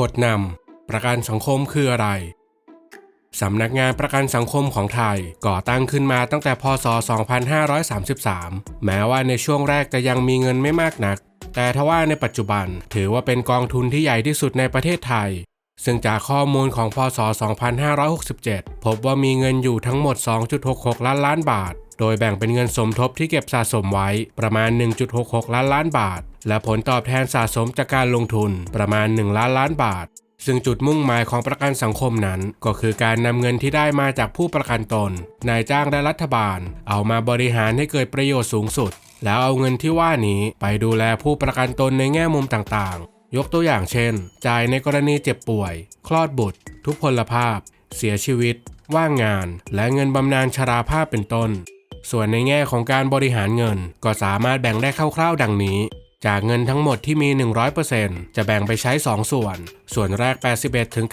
บทนำประกันสังคมคืออะไร สำนักงานประกันสังคมของไทยก่อตั้งขึ้นมาตั้งแต่พศ 2533 แม้ว่าในช่วงแรกจะยังมีเงินไม่มากนัก แต่ทว่าในปัจจุบันถือว่าเป็นกองทุนที่ใหญ่ที่สุดในประเทศไทย ซึ่งจากข้อมูลของพศ 2567 พบว่ามีเงินอยู่ทั้งหมด 2.66 ล้านล้านบาท โดยแบ่งเป็นเงินสมทบที่เก็บสะสมไว้ประมาณ 1.66 ล้านล้านบาท และผลตอบแทนสะสมจากการลงทุนประมาณ 1 ล้านล้านบาท ซึ่งจุดมุ่งหมายของประกันสังคมนั้น ก็คือการนำเงินที่ได้มาจากผู้ประกันตน นายจ้างและรัฐบาล เอามาบริหารให้เกิดประโยชน์สูงสุด แล้วเอาเงินที่ว่านี้ไปดูแลผู้ประกันตนในแง่มุมต่างๆ ยกตัวอย่างเช่น จ่ายในกรณีเจ็บป่วย คลอดบุตร ทุพพลภาพ เสียชีวิต ว่างงาน และเงินบำนาญชราภาพเป็นต้น ส่วนในแง่ของการบริหารเงินก็สามารถแบ่งได้คร่าวๆ ดังนี้ จากเงินทั้งหมดที่มี 100%จะแบ่งไปใช้ 2 ส่วน ส่วนแรก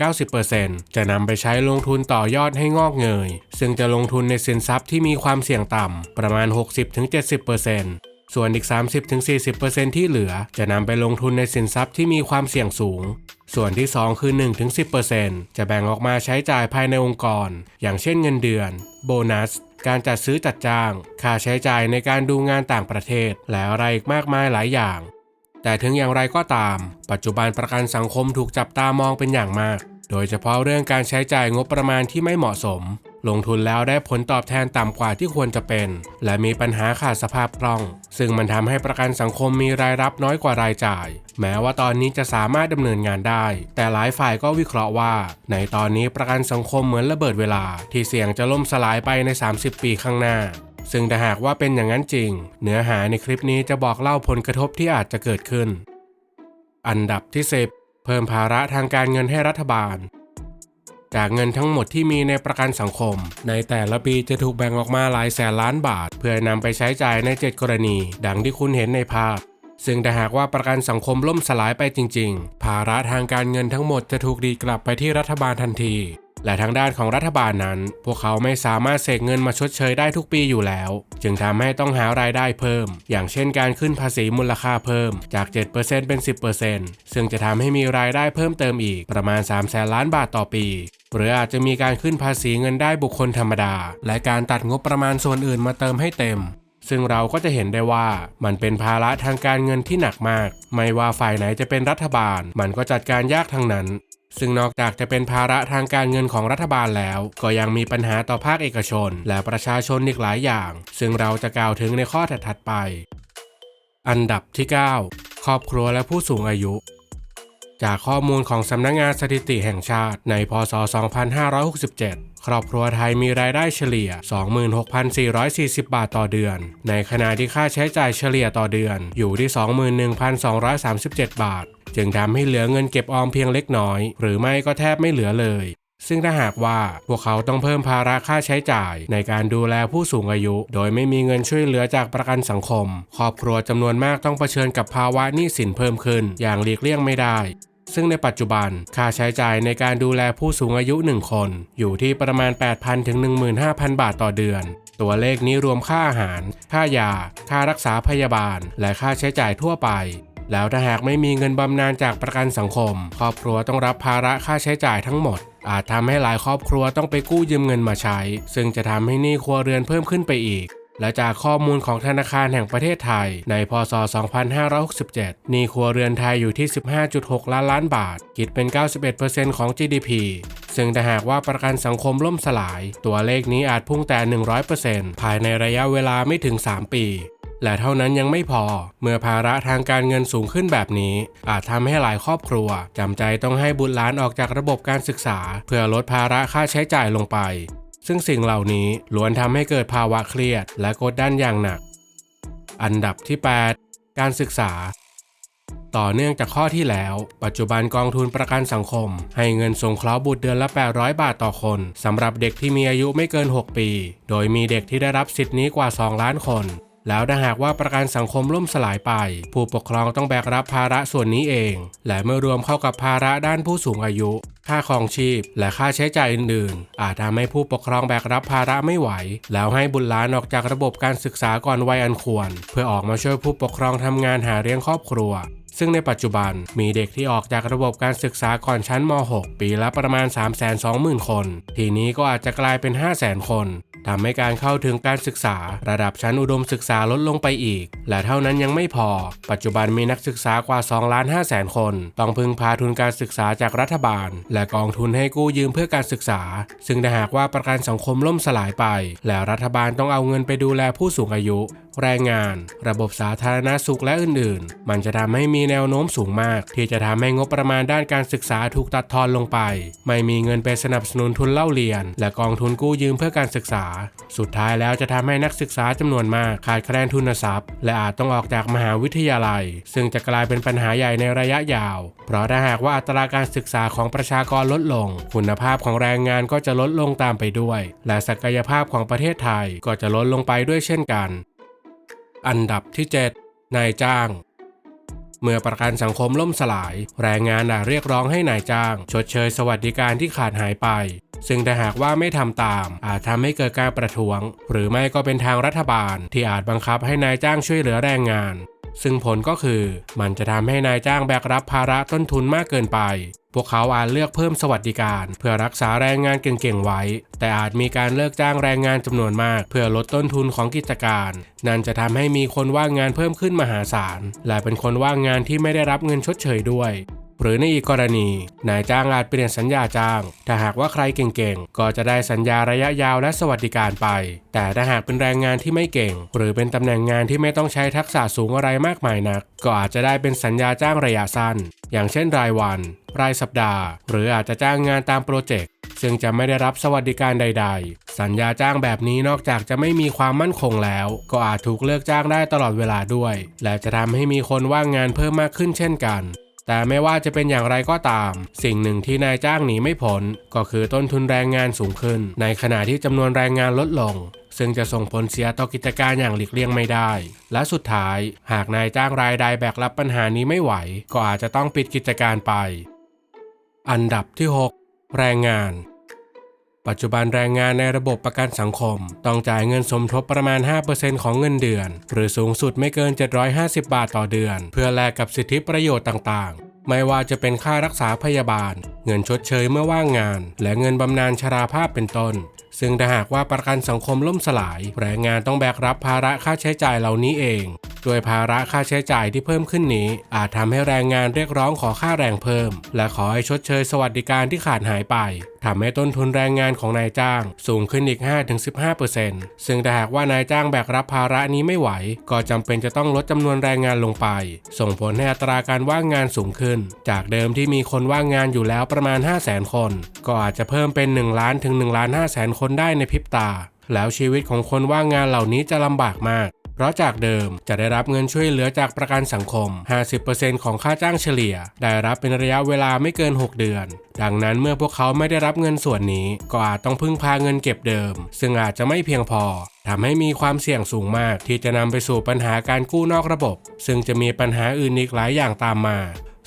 81-90%จะนำไปใช้ลงทุนต่อยอดให้งอกเงย ซึ่งจะลงทุนในสินทรัพย์ที่มีความเสี่ยงต่ำ ประมาณ 60-70%ส่วนอีก 30-40%ที่เหลือ จะนำไปลงทุนในสินทรัพย์ที่มีความเสี่ยงสูง ส่วนที่ 2 คือ 1-10%จะแบ่งออกมาใช้จ่ายภายในองค์กร อย่างเช่นเงินเดือน โบนัส การจัดซื้อจัดจ้าง ค่าใช้จ่ายในการดูงานต่างประเทศ และอะไรอีกมากมายหลายอย่าง แต่ถึงอย่างไรก็ตาม ปัจจุบันประกันสังคมถูกจับตามองเป็นอย่างมาก โดยเฉพาะเรื่องการใช้จ่ายงบประมาณที่ไม่เหมาะสม ลงทุนแล้วได้ผลตอบแทนต่ำกว่าที่ควรจะเป็น และมีปัญหาขาดสภาพคล่อง ซึ่งมันทำให้ประกันสังคมมีรายรับน้อยกว่ารายจ่าย แม้ว่าตอนนี้จะสามารถดำเนินงานได้ แต่หลายฝ่ายก็วิเคราะห์ว่า ในตอนนี้ประกันสังคมเหมือนระเบิดเวลา ที่เสี่ยงจะล่มสลายไปใน 30 ปีข้างหน้าซึ่งถ้าหากว่าเป็นอย่างนั้นจริง เนื้อหาในคลิปนี้จะบอกเล่าผลกระทบที่อาจจะเกิดขึ้น อันดับที่ 10 เพิ่มภาระทางการเงินให้รัฐบาล จากเงินทั้งหมดที่มีในประกันสังคม ในแต่ละปีจะถูกแบ่งออกมาหลายแสนล้านบาท เพื่อนำไปใช้จ่ายใน 7 กรณี ดังที่คุณเห็นในภาพ ซึ่งถ้าหากว่าประกันสังคมล่มสลายไปจริง ๆ ภาระทางการเงินทั้งหมดจะถูกดีกลับไปที่รัฐบาลทันที และทางด้านของรัฐบาลนั้น พวกเขาไม่สามารถเสกเงินมาชดเชยได้ทุกปีอยู่แล้ว จึงทำให้ต้องหารายได้เพิ่ม อย่างเช่นการขึ้นภาษีมูลค่าเพิ่มจาก 7%เป็น 10%ซึ่งจะทำให้มีรายได้เพิ่มเติมอีกประมาณ3แสนล้านบาทต่อปีหรืออาจจะมีการขึ้นภาษีเงินได้บุคคลธรรมดา และการตัดงบประมาณส่วนอื่นมาเติมให้เต็ม ซึ่งเราก็จะเห็นได้ว่ามันเป็นภาระทางการเงินที่หนักมาก ไม่ว่าฝ่ายไหนจะเป็นรัฐบาล มันก็จัดการยากทั้งนั้น ซึ่งนอกจากจะเป็นภาระทางการเงินของรัฐบาลแล้ว ก็ยังมีปัญหาต่อภาคเอกชน และประชาชนอีกหลายอย่าง ซึ่งเราจะกล่าวถึงในข้อถัดๆไป อันดับที่ 9 ครอบครัวและผู้สูงอายุ จากข้อมูลของสำนักงงานสถิติแห่งชาติ ในพศ 2567 ครอบครัวไทยมีรายได้เฉลี่ย 26,440 บาทต่อเดือน ในขณะที่ค่าใช้จ่ายเฉลี่ยต่อเดือน อยู่ที่ 21,237 บาท จึงทำให้เหลือเงินเก็บออมเพียงเล็กน้อย หรือไม่ก็แทบไม่เหลือเลย ซึ่งถ้าหากว่าพวกเขาต้องเพิ่มภาระค่าใช้จ่าย ในการดูแลผู้สูงอายุ โดยไม่มีเงินช่วยเหลือจากประกันสังคม ครอบครัวจำนวนมากต้องเผชิญกับภาวะหนี้สินเพิ่มขึ้น อย่างหลีกเลี่ยงไม่ได้ ซึ่งในปัจจุบัน ค่าใช้จ่ายในการดูแลผู้สูงอายุ 1 คน อยู่ที่ประมาณ 8,000 ถึง 15,000 บาทต่อเดือน ตัวเลขนี้รวมค่าอาหาร ค่ายา ค่ารักษาพยาบาล และค่าใช้จ่ายทั่วไป แล้วถ้าหากไม่มีเงินบำนาญจากประกันสังคม ครอบครัวต้องรับภาระค่าใช้จ่ายทั้งหมด อาจทำให้หลายครอบครัวต้องไปกู้ยืมเงินมาใช้ ซึ่งจะทำให้หนี้ครัวเรือนเพิ่มขึ้นไปอีก และจากข้อมูลของธนาคารแห่งประเทศไทย ในพศ 2567หนี้ครัวเรือนไทยอยู่ที่ 15.6 ล้านล้านบาท คิดเป็น 91%ของ GDP ซึ่งถ้าหากว่าประกันสังคมล่มสลาย ตัวเลขนี้อาจพุ่งแต่ 100%ภายในระยะเวลาไม่ถึง 3 ปีและเท่านั้นยังไม่พอ เมื่อภาระทางการเงินสูงขึ้นแบบนี้ อาจทำให้หลายครอบครัวจำใจต้องให้บุตรหลานออกจากระบบการศึกษา เพื่อลดภาระค่าใช้จ่ายลงไป ซึ่งสิ่งเหล่านี้ล้วนทำให้เกิดภาวะเครียดและกดดันอย่างหนัก อันดับที่ 8 การศึกษา ต่อเนื่องจากข้อที่แล้ว ปัจจุบันกองทุนประกันสังคม ให้เงินสงเคราะห์บุตรเดือนละ 800 บาทต่อคนสำหรับเด็กที่มีอายุไม่เกิน 6 ปี โดยมีเด็กที่ได้รับสิทธินี้กว่า 2 ล้านคน แล้วถ้าหากว่าประกันสังคมล่มสลายไป ผู้ปกครองต้องแบกรับภาระส่วนนี้เอง และเมื่อรวมเข้ากับภาระด้านผู้สูงอายุ ค่าครองชีพ และค่าใช้จ่ายอื่นๆ อาจทำให้ผู้ปกครองแบกรับภาระไม่ไหว แล้วให้บุตรหลานออกจากระบบการศึกษาก่อนวัยอันควร เพื่อออกมาช่วยผู้ปกครองทำงานหาเลี้ยงครอบครัวซึ่งในปัจจุบันมีเด็กที่ออกจากระบบการศึกษาก่อนชั้นม .6 ปีละประมาณ 320,000 คน ทีนี้ก็อาจจะกลายเป็น 500,000 คน ทำให้การเข้าถึงการศึกษาระดับชั้นอุดมศึกษาลดลงไปอีก และเท่านั้นยังไม่พอ ปัจจุบันมีนักศึกษากว่า2ล้าน5แสนคน ต้องพึ่งพาทุนการศึกษาจากรัฐบาล และกองทุนให้กู้ยืมเพื่อการศึกษา ซึ่งถ้าหากว่าประกันสังคมล่มสลายไป และรัฐบาลต้องเอาเงินไปดูแลผู้สูงอายุ แรงงาน ระบบสาธารณสุขและอื่น ๆ มันจะทำให้มีแนวโน้มสูงมาก ที่จะทำให้งบประมาณด้านการศึกษาถูกตัดทอนลงไป ไม่มีเงินไปสนับสนุนทุนเล่าเรียน และกองทุนกู้ยืมเพื่อการศึกษาสุดท้ายแล้วจะทำให้นักศึกษาจำนวนมากขาดแคลนทุนทรัพย์ และอาจต้องออกจากมหาวิทยาลัย ซึ่งจะกลายเป็นปัญหาใหญ่ในระยะยาว เพราะถ้าหากว่าอัตราการศึกษาของประชากรลดลง คุณภาพของแรงงานก็จะลดลงตามไปด้วย และศักยภาพของประเทศไทยก็จะลดลงไปด้วยเช่นกัน อันดับที่ 7 นายจ้าง เมื่อประกันสังคมล่มสลาย แรงงานอาจเรียกร้องให้นายจ้าง ชดเชยสวัสดิการที่ขาดหายไป ซึ่งถ้าหากว่าไม่ทำตาม อาจทำให้เกิดการประท้วง หรือไม่ก็เป็นทางรัฐบาลที่อาจบังคับให้นายจ้างช่วยเหลือแรงงาน ซึ่งผลก็คือมันจะทำให้นายจ้างแบกรับภาระต้นทุนมากเกินไป พวกเขาอาจเลือกเพิ่มสวัสดิการ เพื่อรักษาแรงงานเก่งๆไว้ แต่อาจมีการเลิกจ้างแรงงานจำนวนมาก เพื่อลดต้นทุนของกิจการ นั่นจะทำให้มีคนว่างงานเพิ่มขึ้นมหาศาล และเป็นคนว่างงานที่ไม่ได้รับเงินชดเชยด้วย หรือในอีกกรณี นายจ้างอาจเปลี่ยนสัญญาจ้าง ถ้าหากว่าใครเก่งๆ ก็จะได้สัญญาระยะยาวและสวัสดิการไป แต่ถ้าหากเป็นแรงงานที่ไม่เก่ง หรือเป็นตำแหน่งงานที่ไม่ต้องใช้ทักษะสูงอะไรมากมายนัก ก็อาจจะได้เป็นสัญญาจ้างระยะสั้น อย่างเช่นรายวัน รายสัปดาห์ หรืออาจจะจ้างงานตามโปรเจกต์ซึ่งจะไม่ได้รับสวัสดิการใด ๆ สัญญาจ้างแบบนี้นอกจากจะไม่มีความมั่นคงแล้ว ก็อาจถูกเลิกจ้างได้ตลอดเวลาด้วย และจะทำให้มีคนว่างงานเพิ่มมากขึ้นเช่นกัน แต่ไม่ว่าจะเป็นอย่างไรก็ตาม สิ่งหนึ่งที่นายจ้างหนีไม่พ้นก็คือต้นทุนแรงงานสูงขึ้น ในขณะที่จำนวนแรงงานลดลง ซึ่งจะส่งผลเสียต่อกิจการอย่างหลีกเลี่ยงไม่ได้ และสุดท้าย หากนายจ้างรายใดแบกรับปัญหานี้ไม่ไหว ก็อาจจะต้องปิดกิจการไป อันดับที่ 6 แรงงาน ปัจจุบันแรงงานในระบบประกันสังคม ต้องจ่ายเงินสมทบประมาณ 5%ของเงินเดือน หรือสูงสุดไม่เกิน 750 บาทต่อเดือน เพื่อแลกกับสิทธิประโยชน์ต่างๆ ไม่ว่าจะเป็นค่ารักษาพยาบาล เงินชดเชยเมื่อว่างงาน และเงินบำนาญชราภาพเป็นต้น ซึ่งถ้าหากว่าประกันสังคมล่มสลาย แรงงานต้องแบกรับภาระค่าใช้จ่ายเหล่านี้เอง โดยภาระค่าใช้จ่ายที่เพิ่มขึ้นนี้ อาจทำให้แรงงานเรียกร้องขอค่าแรงเพิ่ม และขอให้ชดเชยสวัสดิการที่ขาดหายไปทำให้ต้นทุนแรงงานของนายจ้าง สูงขึ้นอีก 5-15%ซึ่งถ้าหากว่านายจ้างแบกรับภาระนี้ไม่ไหว ก็จำเป็นจะต้องลดจำนวนแรงงานลงไป ส่งผลให้อัตราการว่างงานสูงขึ้น จากเดิมที่มีคนว่างงานอยู่แล้วประมาณ 500,000 คน ก็อาจจะเพิ่มเป็น 1 ล้านถึง1ล้าน5แสนคนได้ในพริบตา แล้วชีวิตของคนว่างงานเหล่านี้จะลำบากมาก เพราะจากเดิมจะได้รับเงินช่วยเหลือจากประกันสังคม 50%ของค่าจ้างเฉลี่ย ได้รับเป็นระยะเวลาไม่เกิน 6 เดือน ดังนั้นเมื่อพวกเขาไม่ได้รับเงินส่วนนี้ ก็อาจต้องพึ่งพาเงินเก็บเดิม ซึ่งอาจจะไม่เพียงพอทำให้มีความเสี่ยงสูงมากที่จะนำไปสู่ปัญหาการกู้นอกระบบ ซึ่งจะมีปัญหาอื่นอีกหลายอย่างตามมา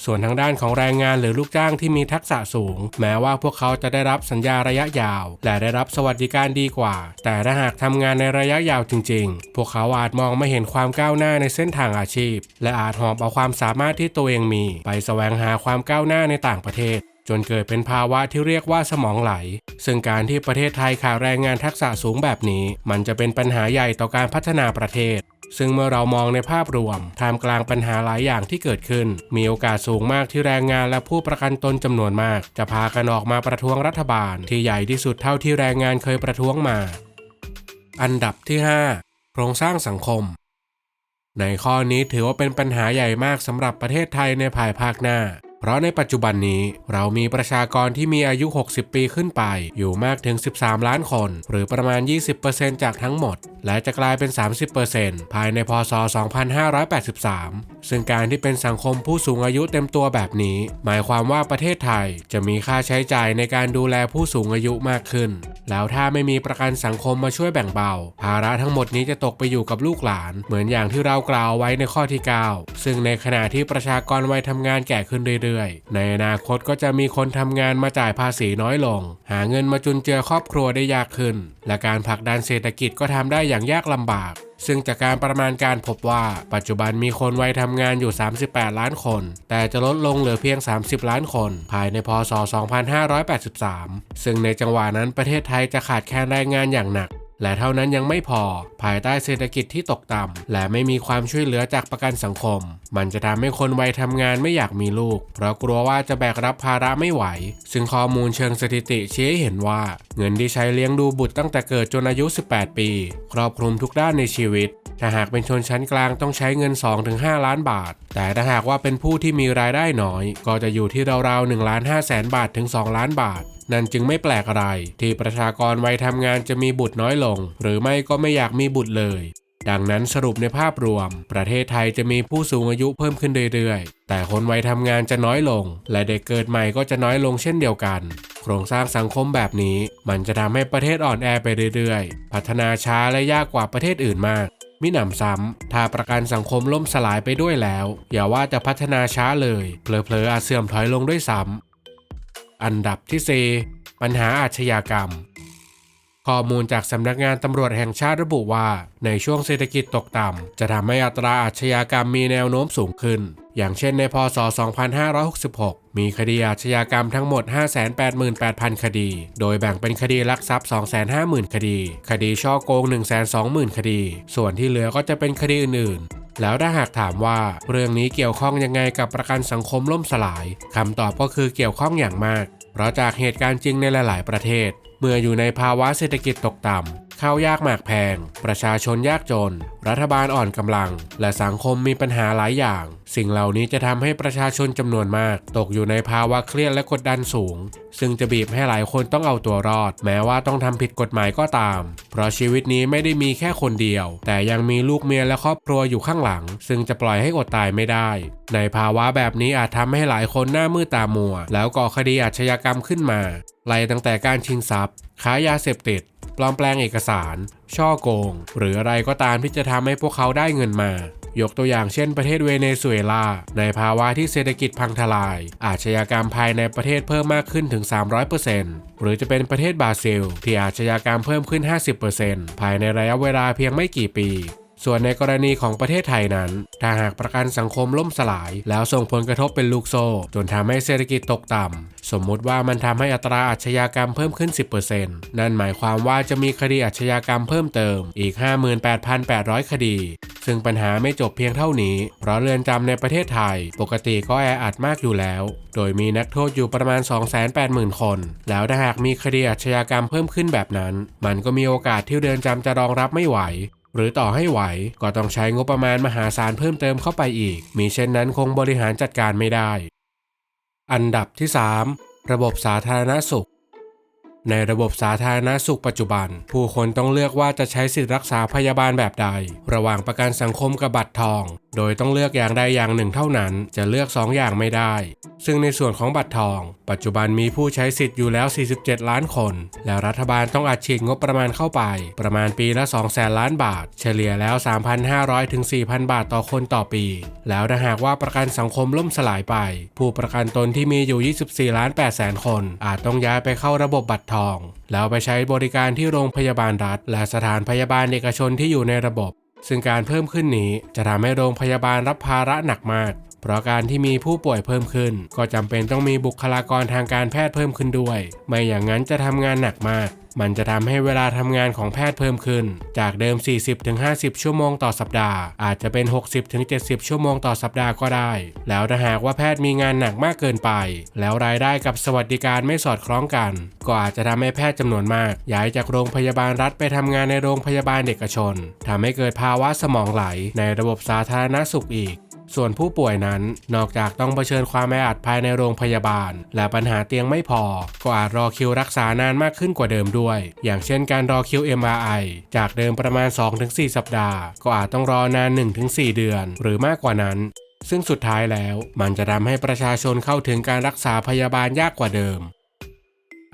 ส่วนทางด้านของแรงงานหรือลูกจ้างที่มีทักษะสูง แม้ว่าพวกเขาจะได้รับสัญญาระยะยาว และได้รับสวัสดิการดีกว่า แต่ถ้าหากทำงานในระยะยาวจริง ๆ พวกเขาอาจมองไม่เห็นความก้าวหน้าในเส้นทางอาชีพ และอาจหอบเอาความสามารถที่ตัวเองมี ไปแสวงหาความก้าวหน้าในต่างประเทศ จนเกิดเป็นภาวะที่เรียกว่าสมองไหล ซึ่งการที่ประเทศไทยขาดแรงงานทักษะสูงแบบนี้ มันจะเป็นปัญหาใหญ่ต่อการพัฒนาประเทศ ซึ่งเมื่อเรามองในภาพรวมท่ามกลางปัญหาหลายอย่างที่เกิดขึ้น มีโอกาสสูงมากที่แรงงานและผู้ประกันตนจำนวนมาก จะพากันออกมาประท้วงรัฐบาล ที่ใหญ่ที่สุดเท่าที่แรงงานเคยประท้วงมา อันดับที่ 5 โครงสร้างสังคมในข้อนี้ถือว่าเป็นปัญหาใหญ่มากสำหรับประเทศไทยในภายภาคหน้า เพราะในปัจจุบันนี้เรามีประชากรที่มีอายุ 60 ปีขึ้นไป อยู่มากถึง 13 ล้านคน หรือประมาณ 20%จากทั้งหมด และจะกลายเป็น 30%ภายในพศ 2583 ซึ่งการที่เป็นสังคมผู้สูงอายุเต็มตัวแบบนี้ หมายความว่าประเทศไทยจะมีค่าใช้จ่ายในการดูแลผู้สูงอายุมากขึ้น แล้วถ้าไม่มีประกันสังคมมาช่วยแบ่งเบา ภาระทั้งหมดนี้จะตกไปอยู่กับลูกหลาน เหมือนอย่างที่เรากล่าวไว้ในข้อที่ 9 ซึ่งในขณะที่ประชากรวัยทำงานแก่ขึ้นเรื่อยรื่อยๆ ในอนาคตก็จะมีคนทำงานมาจ่ายภาษีน้อยลง หาเงินมาจุนเจือครอบครัวได้ยากขึ้น และการผลักดันเศรษฐกิจก็ทำได้อย่างยากลำบากซึ่งจากการประมาณการพบว่าปัจจุบันมีคนวัยทำงานอยู่ 38 ล้านคน แต่จะลดลงเหลือเพียง 30 ล้านคน ภายในพศ 2583 ซึ่งในจังหวะนั้นประเทศไทยจะขาดแคลนแรงงานอย่างหนัก และเท่านั้นยังไม่พอ ภายใต้เศรษฐกิจที่ตกต่ำและไม่มีความช่วยเหลือจากประกันสังคม มันจะทำให้คนวัยทำงานไม่อยากมีลูก เพราะกลัวว่าจะแบกรับภาระไม่ไหว ซึ่งข้อมูลเชิงสถิติชี้ให้เห็นว่า เงินที่ใช้เลี้ยงดูบุตรตั้งแต่เกิดจนอายุ 18 ปี ครอบคลุมทุกด้านในชีวิตถ้าหากเป็นชนชั้นกลางต้องใช้เงิน 2-5 ล้านบาท แต่ถ้าหากว่าเป็นผู้ที่มีรายได้น้อย ก็จะอยู่ที่ราวๆ1ล้าน5แสนบาทถึง 2 ล้านบาท นั่นจึงไม่แปลกอะไร ที่ประชากรวัยทำงานจะมีบุตรน้อยลง หรือไม่ก็ไม่อยากมีบุตรเลย ดังนั้นสรุปในภาพรวม ประเทศไทยจะมีผู้สูงอายุเพิ่มขึ้นเรื่อยๆ แต่คนวัยทำงานจะน้อยลง และเด็กเกิดใหม่ก็จะน้อยลงเช่นเดียวกัน โครงสร้างสังคมแบบนี้ มันจะทำให้ประเทศอ่อนแอไปเรื่อยๆ พัฒนาช้าและยากกว่าประเทศอื่นมากมิหนำซ้ำ ถ้าประกันสังคมล่มสลายไปด้วยแล้ว อย่าว่าจะพัฒนาช้าเลย เผลอๆอาจเสื่อมถอยลงด้วยซ้ำ อันดับที่ 4 ปัญหาอาชญากรรม ข้อมูลจากสำนักงานตำรวจแห่งชาติระบุว่า ในช่วงเศรษฐกิจตกต่ำจะทำให้อัตราอาชญากรรมมีแนวโน้มสูงขึ้น อย่างเช่นในพศ 2566 มีคดีอาชญากรรมทั้งหมด 588,000 คดี โดยแบ่งเป็นคดีลักทรัพย์ 250,000 คดี คดีช่อโกง 120,000 คดี ส่วนที่เหลือก็จะเป็นคดีอื่นๆ แล้วถ้าหากถามว่าเรื่องนี้เกี่ยวข้องยังไงกับประกันสังคมล่มสลายคำตอบก็คือเกี่ยวข้องอย่างมาก เพราะจากเหตุการณ์จริงในหลาย ๆ ประเทศเมื่ออยู่ในภาวะเศรษฐกิจตกต่ำ ข้าวยากหมากแพง ประชาชนยากจน รัฐบาลอ่อนกำลัง และสังคมมีปัญหาหลายอย่าง สิ่งเหล่านี้จะทำให้ประชาชนจำนวนมาก ตกอยู่ในภาวะเครียดและกดดันสูง ซึ่งจะบีบให้หลายคนต้องเอาตัวรอด แม้ว่าต้องทำผิดกฎหมายก็ตาม เพราะชีวิตนี้ไม่ได้มีแค่คนเดียว แต่ยังมีลูกเมียและครอบครัวอยู่ข้างหลัง ซึ่งจะปล่อยให้อดตายไม่ได้ ในภาวะแบบนี้อาจทำให้หลายคนหน้ามืดตามัว แล้วก่อคดีอาชญากรรมขึ้นมาไล่ตั้งแต่การชิงทรัพย์ค้ายาเสพติด ปลอมแปลงเอกสาร ช่อโกง หรืออะไรก็ตามที่จะทำให้พวกเขาได้เงินมายกตัวอย่างเช่นประเทศเวเนซุเอลา ในภาวะที่เศรษฐกิจพังทลาย อาชญากรรมภายในประเทศเพิ่มมากขึ้นถึง 300%หรือจะเป็นประเทศบราซิล ที่อาชญากรรมเพิ่มขึ้น 50%ภายในระยะเวลาเพียงไม่กี่ปี ส่วนในกรณีของประเทศไทยนั้น ถ้าหากประกันสังคมล่มสลาย แล้วส่งผลกระทบเป็นลูกโซ่ จนทำให้เศรษฐกิจตกต่ำสมมุติว่ามันทำให้อัตราอาชญากรรมเพิ่มขึ้น 10%นั่นหมายความว่าจะมีคดีอาชญากรรมเพิ่มเติมอีก 58,800 คดี ซึ่งปัญหาไม่จบเพียงเท่านี้ เพราะเรือนจำในประเทศไทย ปกติก็แออัดมากอยู่แล้ว โดยมีนักโทษอยู่ประมาณ 280,000 คน แล้วถ้าหากมีคดีอาชญากรรมเพิ่มขึ้นแบบนั้น มันก็มีโอกาสที่เรือนจำจะรองรับไม่ไหว หรือต่อให้ไหวก็ต้องใช้งบประมาณมหาศาลเพิ่มเติมเข้าไปอีก มีเช่นนั้นคงบริหารจัดการไม่ได้ อันดับที่ 3 ระบบสาธารณสุข ในระบบสาธารณสุขปัจจุบัน ผู้คนต้องเลือกว่าจะใช้สิทธิรักษาพยาบาลแบบใด ระหว่างประกันสังคมกับบัตรทอง โดยต้องเลือกอย่างใดอย่างหนึ่งเท่านั้น จะเลือก 2 อย่างไม่ได้ ซึ่งในส่วนของบัตรทอง ปัจจุบันมีผู้ใช้สิทธิ์อยู่แล้ว 47 ล้านคน แล้วรัฐบาลต้องอัดฉีดงบประมาณเข้าไป ประมาณปีละ2แสนล้านบาท เฉลี่ยแล้ว 3,500 ถึง 4,000 บาทต่อคนต่อปี แล้วถ้าหากว่าประกันสังคมล่มสลายไป ผู้ประกันตนที่มีอยู่ 24 ล้าน8แสนคน อาจต้องย้ายไปเข้าระบบบัตรทอง แล้วไปใช้บริการที่โรงพยาบาลรัฐ และสถานพยาบาลเอกชนที่อยู่ในระบบ ซึ่งการเพิ่มขึ้นนี้จะทำให้โรงพยาบาลรับภาระหนักมาก เพราะการที่มีผู้ป่วยเพิ่มขึ้น ก็จำเป็นต้องมีบุคลากรทางการแพทย์เพิ่มขึ้นด้วย ไม่อย่างนั้นจะทำงานหนักมาก มันจะทำให้เวลาทำงานของแพทย์เพิ่มขึ้น จากเดิม 40-50 ชั่วโมงต่อสัปดาห์ อาจจะเป็น 60-70 ชั่วโมงต่อสัปดาห์ก็ได้ แล้วถ้าหากว่าแพทย์มีงานหนักมากเกินไป แล้วรายได้กับสวัสดิการไม่สอดคล้องกัน ก็อาจจะทำให้แพทย์จำนวนมาก ย้ายจากโรงพยาบาลรัฐไปทำงานในโรงพยาบาลเอกชนทำให้เกิดภาวะสมองไหลในระบบสาธารณสุขอีก ส่วนผู้ป่วยนั้น นอกจากต้องเผชิญความแออัดภายในโรงพยาบาล และปัญหาเตียงไม่พอ ก็อาจรอคิวรักษานานมากขึ้นกว่าเดิมด้วย อย่างเช่นการรอคิว MRI จากเดิมประมาณ 2-4 สัปดาห์ ก็อาจต้องรอนาน 1-4 เดือน หรือมากกว่านั้นซึ่งสุดท้ายแล้วมันจะทำให้ประชาชนเข้าถึงการรักษาพยาบาลยากกว่าเดิม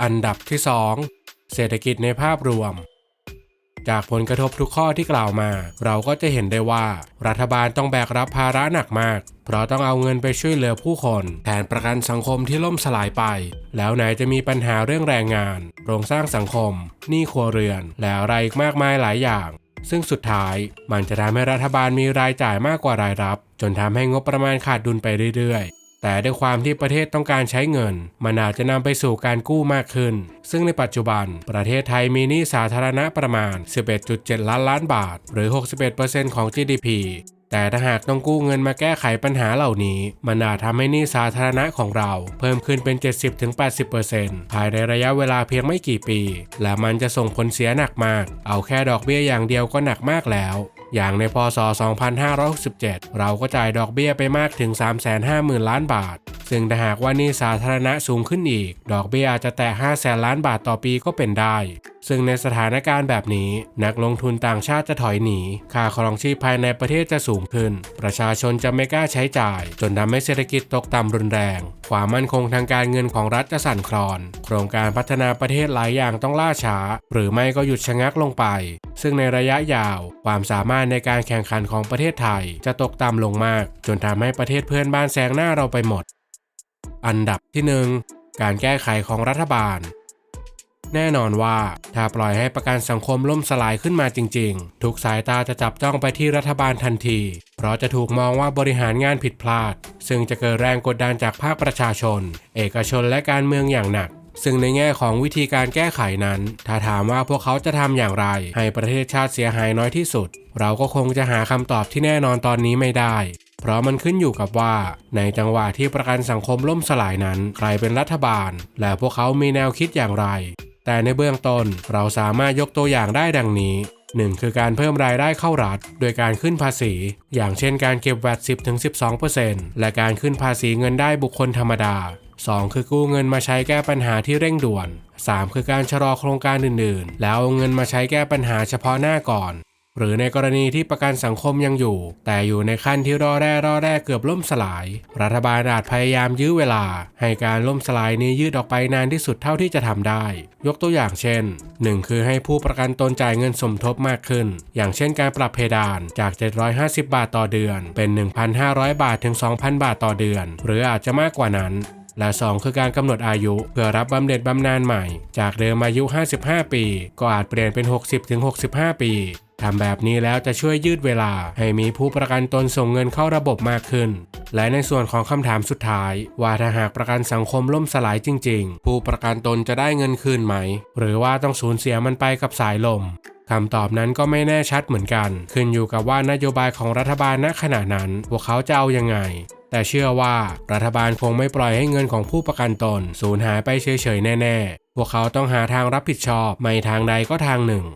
อันดับที่ 2 เศรษฐกิจในภาพรวม จากผลกระทบทุกข้อที่กล่าวมา เราก็จะเห็นได้ว่า รัฐบาลต้องแบกรับภาระหนักมาก เพราะต้องเอาเงินไปช่วยเหลือผู้คนแทนประกันสังคมที่ล่มสลายไป แล้วไหนจะมีปัญหาเรื่องแรงงาน โครงสร้างสังคมหนี้ครัวเรือน และอะไรอีกมากมายหลายอย่าง ซึ่งสุดท้ายมันจะทำให้รัฐบาลมีรายจ่ายมากกว่ารายรับ จนทำให้งบประมาณขาดดุลไปเรื่อยๆ แต่ด้วยความที่ประเทศต้องการใช้เงิน มันอาจจะนำไปสู่การกู้มากขึ้น ซึ่งในปัจจุบัน ประเทศไทยมีหนี้สาธารณะประมาณ 11.7 ล้านล้านบาท หรือ 61%ของ GDP แต่ถ้าหากต้องกู้เงินมาแก้ไขปัญหาเหล่านี้ มันอาจทำให้หนี้สาธารณะของเรา เพิ่มขึ้นเป็น 70-80%ภายในระยะเวลาเพียงไม่กี่ปี และมันจะส่งผลเสียหนักมาก เอาแค่ดอกเบี้ยอย่างเดียวก็หนักมากแล้ว อย่างในพศ 2567 เราก็จ่ายดอกเบี้ยไปมากถึง 350,000 ล้านบาท ซึ่งถ้าหากว่านี้สาธารณะสูงขึ้นอีก ดอกเบี้ยอาจจะแตะ5 0 0 0 0 ล้านบาทต่อปีก็เป็นได้ซึ่งในสถานการณ์แบบนี้นักลงทุนต่างชาติจะถอยหนี ค่าครองชีพภายในประเทศจะสูงขึ้น ประชาชนจะไม่กล้าใช้จ่าย จนทำให้เศรษฐกิจตกต่ำรุนแรง ความมั่นคงทางการเงินของรัฐจะสั่นคลอน โครงการพัฒนาประเทศหลายอย่างต้องล่าช้า หรือไม่ก็หยุดชะงักลงไป ซึ่งในระยะยาว ความสามารถในการแข่งขันของประเทศไทย จะตกต่ำลงมาก จนทำให้ประเทศเพื่อนบ้านแซงหน้าเราไปหมด อันดับที่ 1 การแก้ไขของรัฐบาล แน่นอนว่า ถ้าปล่อยให้ประกันสังคมล่มสลายขึ้นมาจริง ๆ ทุกสายตาจะจับจ้องไปที่รัฐบาลทันที เพราะจะถูกมองว่าบริหารงานผิดพลาด ซึ่งจะเกิดแรงกดดันจากภาคประชาชน เอกชนและการเมืองอย่างหนักซึ่งในแง่ของวิธีการแก้ไขนั้น ถ้าถามว่าพวกเขาจะทำอย่างไร ให้ประเทศชาติเสียหายน้อยที่สุด เราก็คงจะหาคำตอบที่แน่นอนตอนนี้ไม่ได้ เพราะมันขึ้นอยู่กับว่า ในจังหวะที่ประกันสังคมล่มสลายนั้น ใครเป็นรัฐบาล และพวกเขามีแนวคิดอย่างไร แต่ในเบื้องต้นเราสามารถยกตัวอย่างได้ดังนี้ 1. คือการเพิ่มรายได้เข้ารัฐ โดยการขึ้นภาษี อย่างเช่นการเก็บแวด10-12%และการขึ้นภาษีเงินได้บุคคลธรรมดา 2. คือกู้เงินมาใช้แก้ปัญหาที่เร่งด่วน 3. คือการชะลอโครงการอื่น ๆ แล้วเอาเงินมาใช้แก้ปัญหาเฉพาะหน้าก่อน หรือในกรณีที่ประกันสังคมยังอยู่ แต่อยู่ในขั้นที่รอแร่รอแร่เกือบล่มสลาย รัฐบาลอาจพยายามยื้อเวลา ให้การล่มสลายนี้ยืดออกไปนานที่สุดเท่าที่จะทำได้ ยกตัวอย่างเช่น 1. คือให้ผู้ประกันตนจ่ายเงินสมทบมากขึ้น อย่างเช่นการปรับเพดานจาก 750 บาทต่อเดือน เป็น 1,500 บาทถึง 2,000 บาทต่อเดือน หรืออาจจะมากกว่านั้นและ 2 คือการกำหนดอายุเพื่อรับบำเหน็จบำนาญใหม่ จากเดิมอายุ 55 ปี ก็อาจเปลี่ยนเป็น 60-65 ปี ทำแบบนี้แล้วจะช่วยยืดเวลาให้มีผู้ประกันตนส่งเงินเข้าระบบมากขึ้น และในส่วนของคำถามสุดท้าย ว่าถ้าหากประกันสังคมล่มสลายจริง ๆ ผู้ประกันตนจะได้เงินคืนไหม หรือว่าต้องสูญเสียมันไปกับสายลมคำตอบนั้นก็ไม่แน่ชัดเหมือนกัน ขึ้นอยู่กับว่านโยบายของรัฐบาลณขณะนั้นพวกเขาจะเอายังไง แต่เชื่อว่ารัฐบาลคงไม่ปล่อยให้เงินของผู้ประกันตนสูญหายไปเฉยๆแน่ ๆ พวกเขาต้องหาทางรับผิดชอบไม่ทางใดก็ทางหนึ่ง